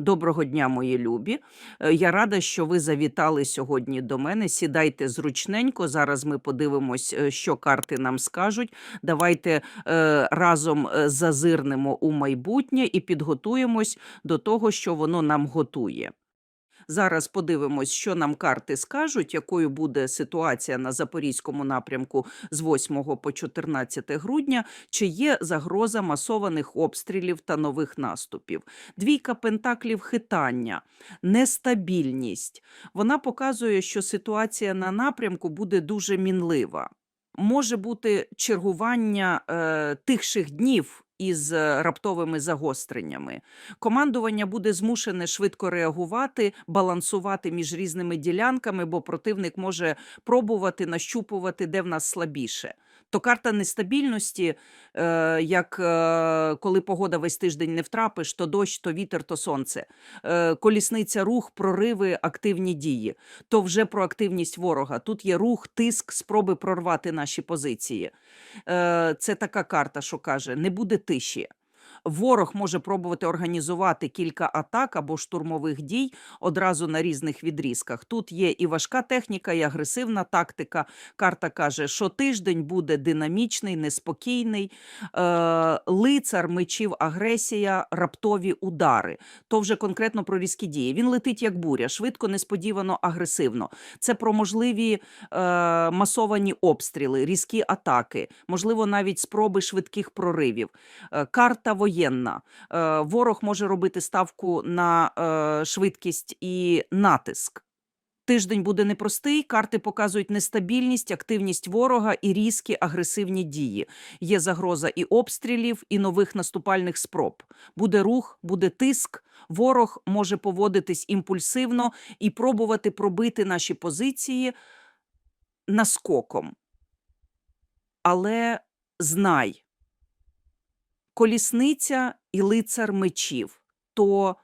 Доброго дня, мої любі. Е, Я рада, що ви завітали сьогодні до мене. Сідайте зручненько. Зараз ми подивимось, е, що карти нам скажуть. Давайте е, разом зазирнемо у майбутнє і підготуємось до того, що воно нам готує. Зараз подивимось, що нам карти скажуть, якою буде ситуація на запорізькому напрямку з 8 по 14 грудня, чи є загроза масованих обстрілів та нових наступів. Двійка пентаклів хитання, нестабільність. Вона показує, що ситуація на напрямку буде дуже мінлива. Може бути чергування е, тихших днів із е, раптовими загостреннями. Командування буде змушене швидко реагувати, балансувати між різними ділянками, бо противник може пробувати нащупувати, де в нас слабіше. То карта нестабільності, е, як е, коли погода весь тиждень не втрапиш, то дощ, то вітер, то сонце. Е, колісниця, рух, прориви, активні дії. То вже про активність ворога. Тут є рух, тиск, спроби прорвати наші позиції. Е, це така карта, що каже: не буде тиші. Ворог може пробувати організувати кілька атак або штурмових дій одразу на різних відрізках. Тут є і важка техніка, і агресивна тактика. Карта каже, що тиждень буде динамічний, неспокійний. Е, лицар мечів, агресія, раптові удари. То вже конкретно про різкі дії. Він летить як буря, швидко, несподівано, агресивно. Це про можливі е, масовані обстріли, різкі атаки, можливо, навіть спроби швидких проривів. Е, карта воєнна. Е, ворог може робити ставку на е, швидкість і натиск. Тиждень буде непростий. Карти показують нестабільність, активність ворога і різкі агресивні дії. Є загроза і обстрілів, і нових наступальних спроб. Буде рух, буде тиск. Ворог може поводитись імпульсивно і пробувати пробити наші позиції наскоком. Але знай, колісниця і лицар мечів то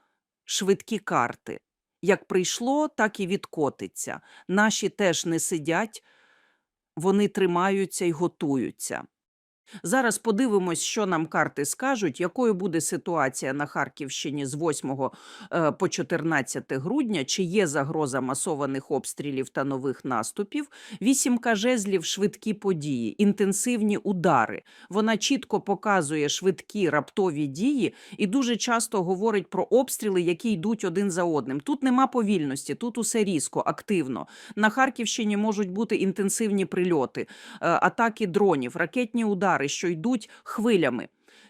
швидкі карти. Як прийшло, так і відкотиться. Наші теж не сидять, вони тримаються і готуються. Зараз подивимось, що нам карти скажуть, якою буде ситуація на Харківщині з 8 е, по 14 грудня, чи є загроза масованих обстрілів та нових наступів. Вісімка жезлів, швидкі події, інтенсивні удари. Вона чітко показує швидкі раптові дії і дуже часто говорить про обстріли, які йдуть один за одним. Тут нема повільності, тут усе різко, активно. На Харківщині можуть бути інтенсивні прильоти, е, атаки дронів, ракетні удари, що йдуть хвилями.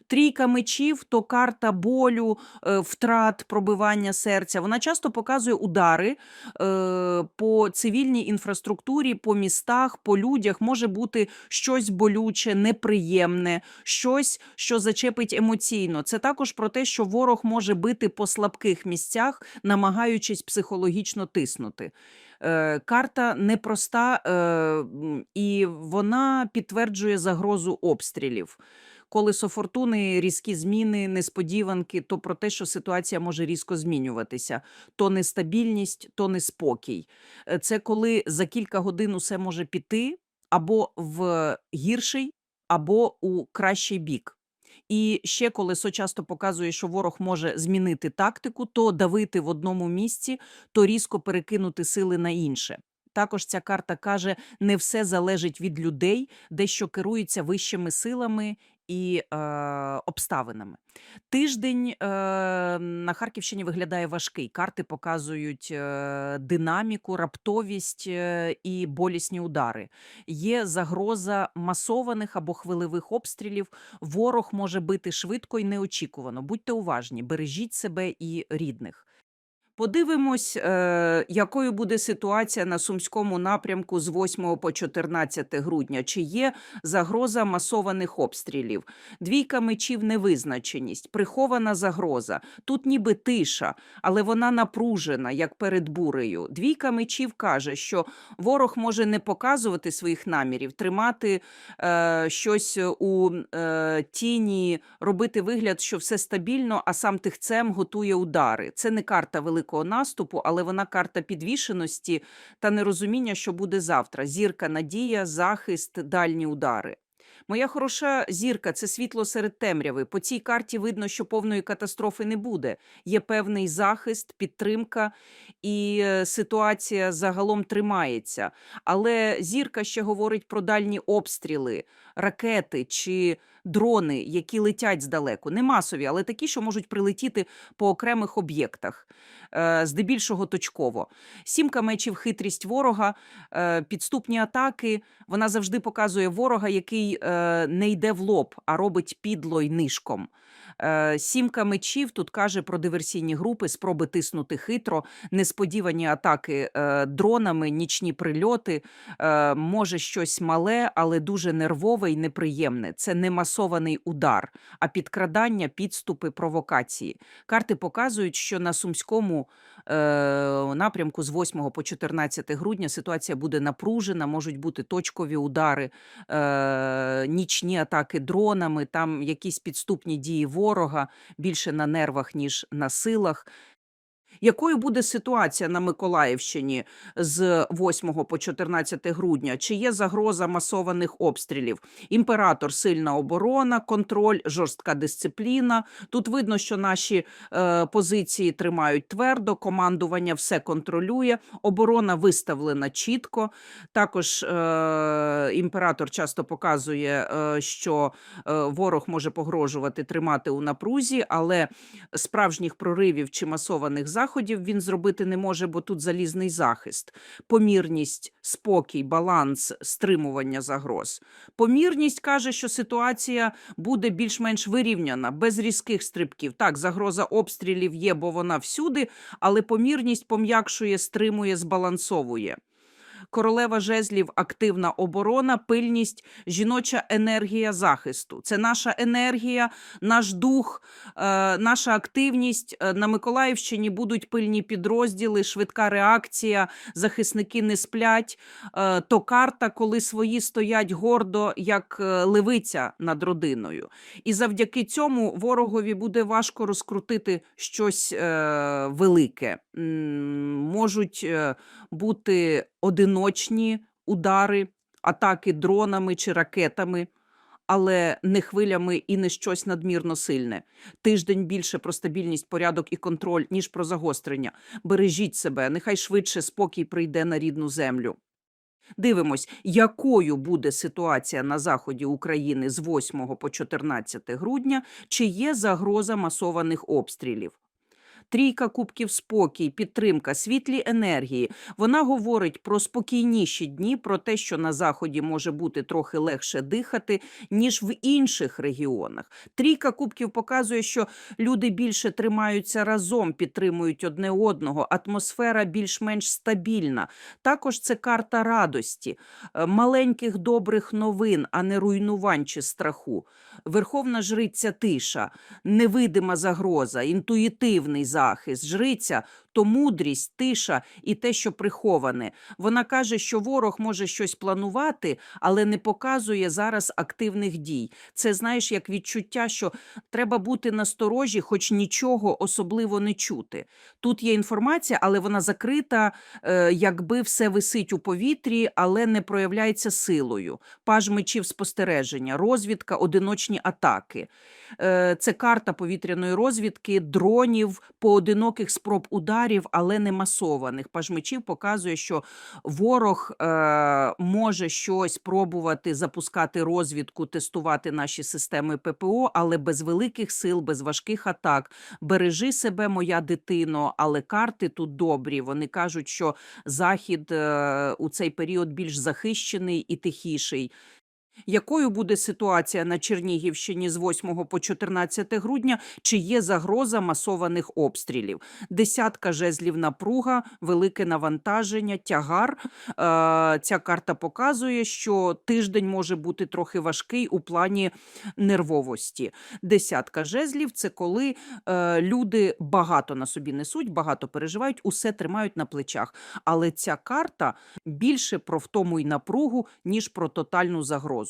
Трійка мечів то карта болю, е, втрат, пробивання серця. Вона часто показує удари е, по цивільній інфраструктурі, по містах, по людях. Може бути щось болюче, неприємне, щось, що зачепить емоційно. Це також про те, що ворог може бити по слабких місцях, намагаючись психологічно тиснути. Е, Карта непроста, і вона підтверджує загрозу обстрілів. Колесо фортуни, різкі зміни, несподіванки, то про те, що ситуація може різко змінюватися, то нестабільність, то неспокій. Е, Це коли за кілька годин усе може піти або в гірший, або у кращий бік. І ще колесо часто показує, що ворог може змінити тактику, то давити в одному місці, то різко перекинути сили на інше. Також ця карта каже, не все залежить від людей, дещо керується вищими силами і е, обставинами. Тиждень е, на Харківщині виглядає важкий. Карти показують е, динаміку, раптовість е, і болісні удари. Є загроза масованих або хвилевих обстрілів. Ворог може бити швидко і неочікувано. Будьте уважні, бережіть себе і рідних. Подивимось, е, якою буде ситуація на сумському напрямку з 8 по 14 грудня. Чи є загроза масованих обстрілів? Двійка мечів невизначеність, прихована загроза. Тут ніби тиша, але вона напружена, як перед бурею. Двійка мечів каже, що ворог може не показувати своїх намірів, тримати е, щось у е, тіні, робити вигляд, що все стабільно, а сам тихцем готує удари. Це не карта великого наступу, але вона карта підвішеності та нерозуміння, що буде завтра. Зірка, надія, захист, дальні удари. Моя хороша зірка це світло серед темряви. По цій карті видно, що повної катастрофи не буде. Є певний захист, підтримка, і е, ситуація загалом тримається. Але зірка ще говорить про дальні обстріли, ракети чи дрони, які летять здалеку. Не масові, але такі, що можуть прилетіти по окремих об'єктах, е, здебільшого точково. Сімка мечів хитрість ворога, е, підступні атаки. Вона завжди показує ворога, який е, не йде в лоб, а робить підло й нишком. Е, Сімка мечів тут каже про диверсійні групи, спроби тиснути хитро, несподівані атаки е, дронами, нічні прильоти. Е, може щось мале, але дуже нервове і неприємне. Це не масований удар, а підкрадання, підступи, провокації. Карти показують, що на сумському напрямку з 8 по 14 грудня ситуація буде напружена, можуть бути точкові удари, нічні атаки дронами, там якісь підступні дії ворога більше на нервах, ніж на силах. Якою буде ситуація на Миколаївщині з 8 по 14 грудня? Чи є загроза масованих обстрілів? Імператор, сильна оборона, контроль, жорстка дисципліна. Тут видно, що наші е, позиції тримають твердо, командування все контролює, оборона виставлена чітко. Також е, імператор часто показує, е, що е, ворог може погрожувати тримати у напрузі, але справжніх проривів чи масованих заходів він зробити не може, бо тут залізний захист, помірність, спокій, баланс, стримування загроз. Помірність каже, що ситуація буде більш-менш вирівняна, без різких стрибків. Так, загроза обстрілів є, бо вона всюди, але помірність пом'якшує, стримує, збалансовує. Королева жезлів активна оборона, пильність, жіноча енергія захисту. Це наша енергія, наш дух, е, наша активність. Е, На Миколаївщині будуть пильні підрозділи, швидка реакція, захисники не сплять. Е, То карта, коли свої стоять гордо, як левиця над родиною. І завдяки цьому ворогові буде важко розкрутити щось велике. Можуть бути одиночні удари, атаки дронами чи ракетами, але не хвилями і не щось надмірно сильне. Тиждень більше про стабільність, порядок і контроль, ніж про загострення. Бережіть себе, нехай швидше спокій прийде на рідну землю. Дивимось, якою буде ситуація на заході України з 8 по 14 грудня, чи є загроза масованих обстрілів. Трійка кубків спокій, підтримка, світлі енергії. Вона говорить про спокійніші дні, про те, що на заході може бути трохи легше дихати, ніж в інших регіонах. Трійка кубків показує, що люди більше тримаються разом, підтримують одне одного. Атмосфера більш-менш стабільна. Також це карта радості, е, маленьких добрих новин, а не руйнувань чи страху. Верховна жриця тиша, невидима загроза, інтуїтивний захист, жриця то мудрість, тиша і те, що приховане. Вона каже, що ворог може щось планувати, але не показує зараз активних дій. Це знаєш, як відчуття, що треба бути насторожі, хоч нічого особливо не чути. Тут є інформація, але вона закрита, е, якби все висить у повітрі, але не проявляється силою. Паж мечів спостереження, розвідка, одиночні атаки. Е, Це карта повітряної розвідки, дронів, поодиноких спроб ударів, але не масованих. Паж мечів показує, що ворог е, може щось пробувати запускати розвідку, тестувати наші системи ППО, але без великих сил, без важких атак. Бережи себе, моя дитино, але карти тут добрі. Вони кажуть, що захід е, у цей період більш захищений і тихіший. Якою буде ситуація на Чернігівщині з 8 по 14 грудня? Чи є загроза масованих обстрілів? Десятка жезлів напруга, велике навантаження, тягар. Е, ця карта показує, що тиждень може бути трохи важкий у плані нервовості. Десятка жезлів це коли е, люди багато на собі несуть, багато переживають, усе тримають на плечах. Але ця карта більше про втому й напругу, ніж про тотальну загрозу.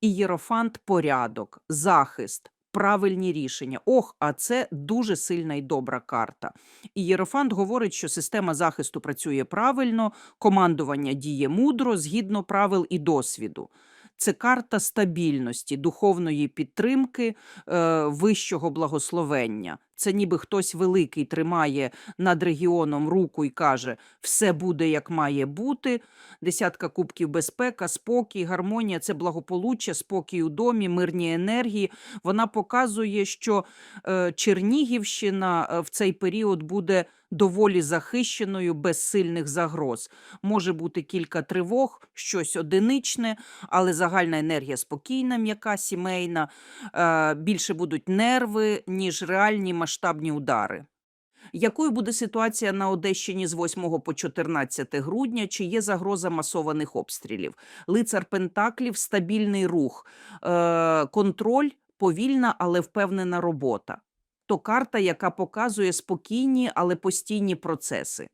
І єрофант порядок, захист. Правильні рішення. Ох, а це дуже сильна і добра карта. І Єрофант говорить, що система захисту працює правильно, командування діє мудро, згідно правил і досвіду. Це карта стабільності, духовної підтримки, е, вищого благословення. Це ніби хтось великий тримає над регіоном руку і каже: все буде як має бути. Десятка кубків безпека, спокій, гармонія це благополуччя, спокій у домі, мирні енергії. Вона показує, що е, Чернігівщина е, в цей період буде доволі захищеною без сильних загроз. Може бути кілька тривог, щось одиничне, але загальна енергія спокійна, м'яка, сімейна. Е, більше будуть нерви, ніж реальні масштабні удари. Якою буде ситуація на Одещині з 8 по 14 грудня? Чи є загроза масованих обстрілів? Лицар Пентаклів, стабільний рух, е, контроль, повільна, але впевнена робота. То карта, яка показує спокійні, але постійні процеси.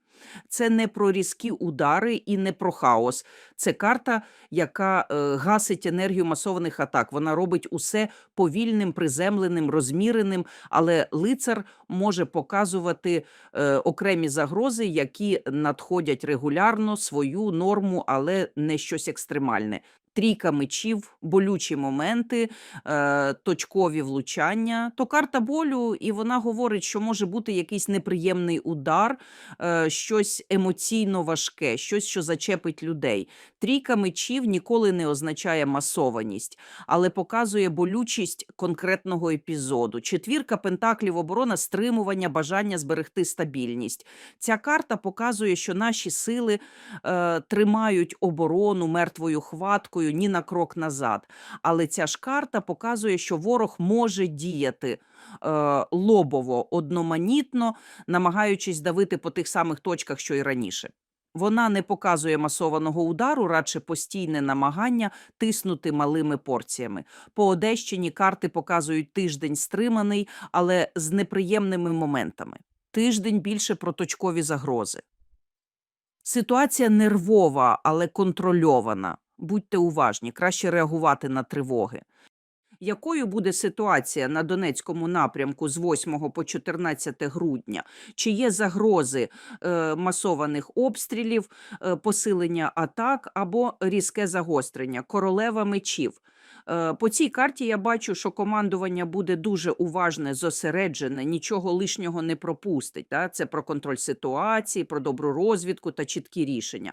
Це не про різкі удари і не про хаос. Це карта, яка е, гасить енергію масованих атак. Вона робить усе повільним, приземленим, розміреним, але лицар може показувати е, окремі загрози, які надходять регулярно, свою норму, але не щось екстремальне. Трійка мечів, болючі моменти, е, точкові влучання. То карта болю, і вона говорить, що може бути якийсь неприємний удар, е, щось емоційно важке, щось, що зачепить людей. Трійка мечів ніколи не означає масованість, але показує болючість конкретного епізоду. Четвірка пентаклів оборона, стримування, бажання зберегти стабільність. Ця карта показує, що наші сили е, тримають оборону мертвою хваткою ні на крок назад. Але ця ж карта показує, що ворог може діяти е, лобово, одноманітно, намагаючись давити по тих самих точках, що й раніше. Вона не показує масованого удару, радше постійне намагання тиснути малими порціями. По Одещині карти показують тиждень стриманий, але з неприємними моментами. Тиждень більше про точкові загрози. Ситуація нервова, але контрольована. Будьте уважні, краще реагувати на тривоги. Якою буде ситуація на Донецькому напрямку з 8 по 14 грудня? Чи є загрози е, масованих обстрілів, е, посилення атак або різке загострення? Королева мечів. Е, По цій карті я бачу, що командування буде дуже уважне, зосереджене, нічого лишнього не пропустить. Та? Це про контроль ситуації, про добру розвідку та чіткі рішення.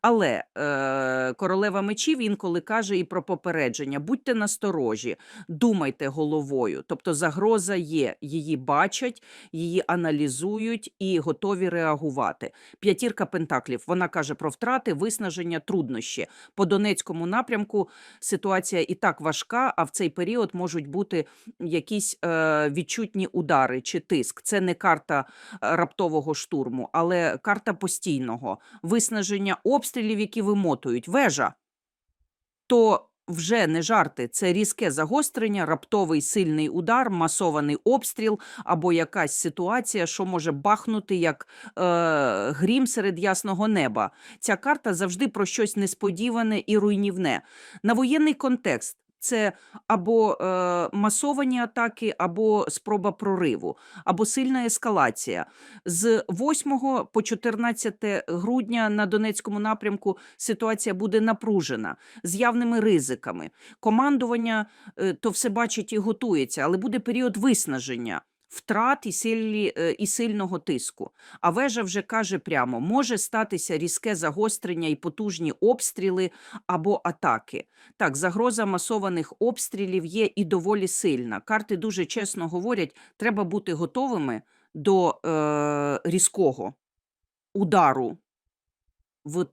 Але е, королева мечів інколи каже і про попередження: будьте насторожі, думайте головою. Тобто загроза є, її бачать, її аналізують і готові реагувати. П'ятірка пентаклів вона каже про втрати, виснаження, труднощі. По Донецькому напрямку ситуація і так важка, а в цей період можуть бути якісь е, відчутні удари чи тиск. Це не карта е, раптового штурму, але карта постійного виснаження обстрілів, які вимотують. Вежа. То вже не жарти, це різке загострення, раптовий сильний удар, масований обстріл або якась ситуація, що може бахнути як е, грім серед ясного неба. Ця карта завжди про щось несподіване і руйнівне. На воєнний контекст. Це або е, масовані атаки, або спроба прориву, або сильна ескалація. З 8 по 14 грудня на Донецькому напрямку ситуація буде напружена з явними ризиками. Командування е, то все бачить і готується, але буде період виснаження. Втрат і, силі, е, і сильного тиску. А вежа вже каже прямо: може статися різке загострення і потужні обстріли або атаки. Так, загроза масованих обстрілів є і доволі сильна. Карти дуже чесно говорять, треба бути готовими до е, різкого удару в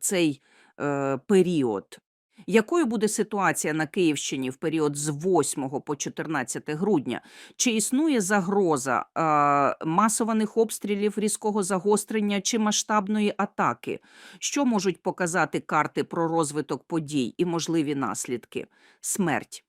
цей е, період. Якою буде ситуація на Київщині в період з 8 по 14 грудня? Чи існує загроза е, масованих обстрілів, різкого загострення чи масштабної атаки? Що можуть показати карти про розвиток подій і можливі наслідки? Смерть.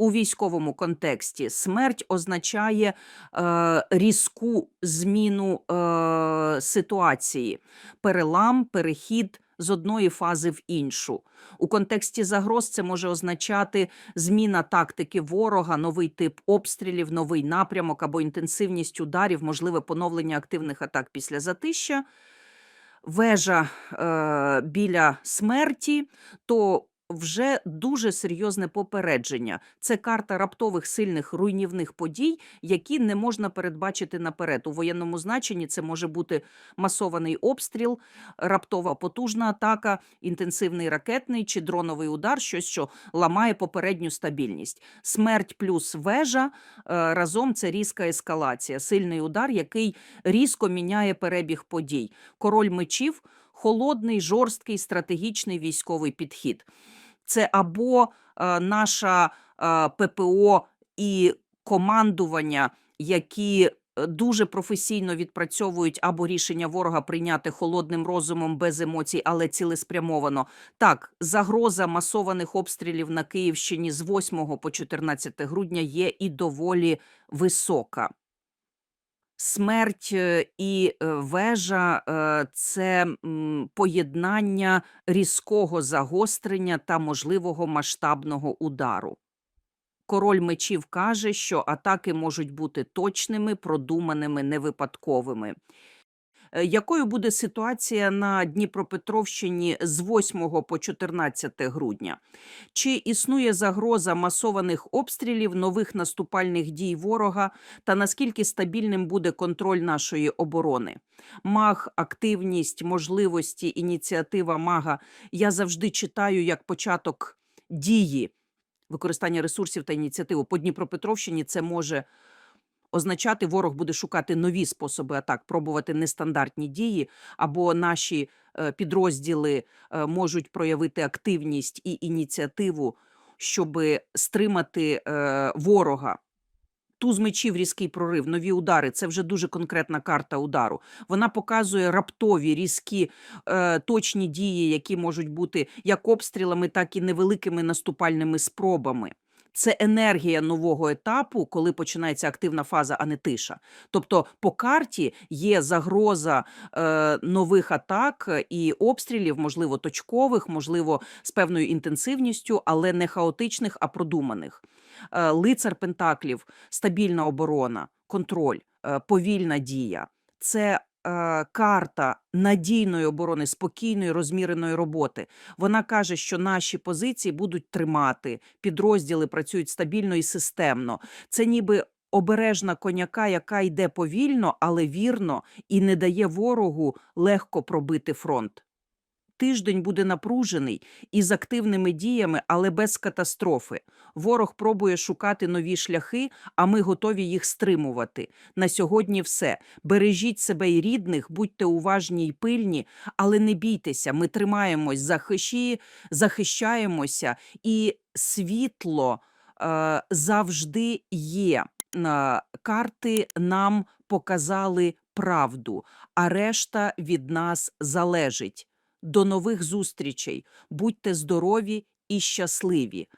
У військовому контексті смерть означає е, різку зміну е, ситуації, перелам, перехід з одної фази в іншу. У контексті загроз це може означати зміна тактики ворога, новий тип обстрілів, новий напрямок або інтенсивність ударів, можливе поновлення активних атак після затища. Вежа е, біля смерті, то вже дуже серйозне попередження. Це карта раптових сильних руйнівних подій, які не можна передбачити наперед. У воєнному значенні це може бути масований обстріл, раптова потужна атака, інтенсивний ракетний чи дроновий удар, щось, що ламає попередню стабільність. Смерть плюс вежа е, разом це різка ескалація, сильний удар, який різко міняє перебіг подій. Король мечів холодний, жорсткий, стратегічний військовий підхід. Це або е, наша е, ППО і командування, які е, дуже професійно відпрацьовують або рішення ворога прийняти холодним розумом без емоцій, але цілеспрямовано. Так, загроза масованих обстрілів на Київщині з 8 по 14 грудня є і доволі висока. Смерть е, і е, вежа е, це поєднання різкого загострення та можливого масштабного удару. Король мечів каже, що атаки можуть бути точними, продуманими, невипадковими. Е, Якою буде ситуація на Дніпропетровщині з 8 по 14 грудня? Чи існує загроза масованих обстрілів, нових наступальних дій ворога та наскільки стабільним буде контроль нашої оборони? Маг, активність, можливості, ініціатива мага я завжди читаю як початок дії використання ресурсів та ініціативу. По Дніпропетровщині це може означати, ворог буде шукати нові способи атак, пробувати нестандартні дії, або наші е, підрозділи е, можуть проявити активність і ініціативу, щоб стримати е, ворога. Туз мечів, різкий прорив, нові удари це вже дуже конкретна карта удару. Вона показує раптові, різкі, е, точні дії, які можуть бути як обстрілами, так і невеликими наступальними спробами. Це енергія нового етапу, коли починається активна фаза, а не тиша. Тобто, по карті є загроза е, нових атак і обстрілів, можливо, точкових, можливо, з певною інтенсивністю, але не хаотичних, а продуманих. Е, лицар Пентаклів, стабільна оборона, контроль, е, повільна дія. Це е, карта надійної оборони, спокійної, розміреної роботи. Вона каже, що наші позиції будуть тримати, підрозділи працюють стабільно і системно. Це ніби обережна коняка, яка йде повільно, але вірно і не дає ворогу легко пробити фронт. Тиждень буде напружений із активними діями, але без катастрофи. Ворог пробує шукати нові шляхи, а ми готові їх стримувати. На сьогодні все. Бережіть себе і рідних, будьте уважні й пильні, але не бійтеся. Ми тримаємось, захищі, захищаємося, і світло е, завжди є. Карти нам показали правду, а решта від нас залежить. До нових зустрічей. Будьте здорові і щасливі.